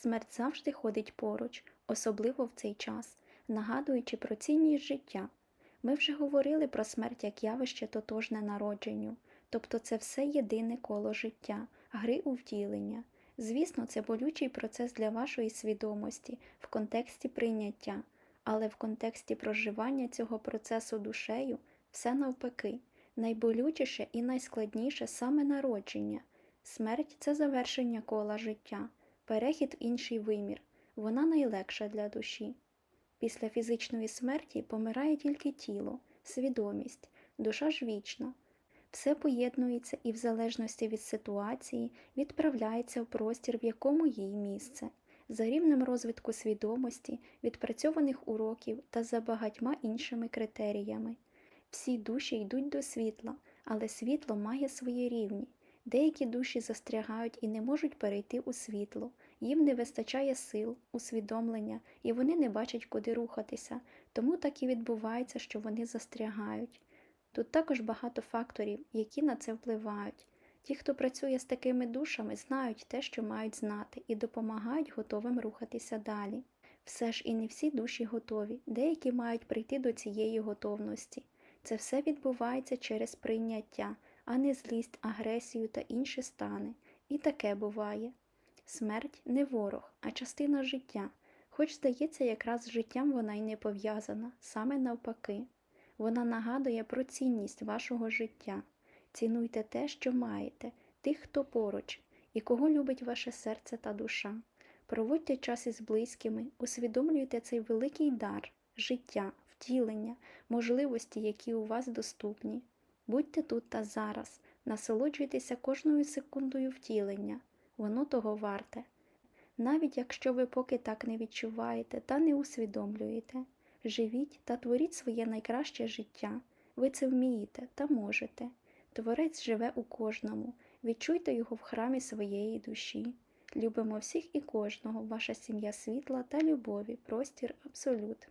Смерть завжди ходить поруч, особливо в цей час, нагадуючи про цінність життя. Ми вже говорили про смерть як явище тотожне народженню, тобто це все єдине коло життя, гри у втілення. Звісно, це болючий процес для вашої свідомості в контексті прийняття, але в контексті проживання цього процесу душею все навпаки, найболючіше і найскладніше саме народження. Смерть це завершення кола життя, перехід в інший вимір, вона найлегша для душі. Після фізичної смерті помирає тільки тіло, свідомість, душа ж вічна. Все поєднується і в залежності від ситуації відправляється в простір, в якому їй місце, за рівнем розвитку свідомості, відпрацьованих уроків та за багатьма іншими критеріями. Всі душі йдуть до світла, але світло має свої рівні. Деякі душі застрягають і не можуть перейти у світло, їм не вистачає сил, усвідомлення, і вони не бачать, куди рухатися, тому так і відбувається, що вони застрягають. Тут також багато факторів, які на це впливають. Ті, хто працює з такими душами, знають те, що мають знати, і допомагають готовим рухатися далі. Все ж і не всі душі готові, деякі мають прийти до цієї готовності. Це все відбувається через прийняття, а не злість, агресію та інші стани. І таке буває. Смерть не ворог, а частина життя, хоч здається, якраз з життям вона й не пов'язана, саме навпаки. Вона нагадує про цінність вашого життя. Цінуйте те, що маєте, тих, хто поруч, і кого любить ваше серце та душа. Проводьте час із близькими, усвідомлюйте цей великий дар, життя, втілення, можливості, які у вас доступні. Будьте тут та зараз, насолоджуйтеся кожною секундою втілення, воно того варте. Навіть якщо ви поки так не відчуваєте та не усвідомлюєте, живіть та творіть своє найкраще життя. Ви це вмієте та можете. Творець живе у кожному, відчуйте його в храмі своєї душі. Любимо всіх і кожного, ваша сім'я світла та любові, простір абсолют.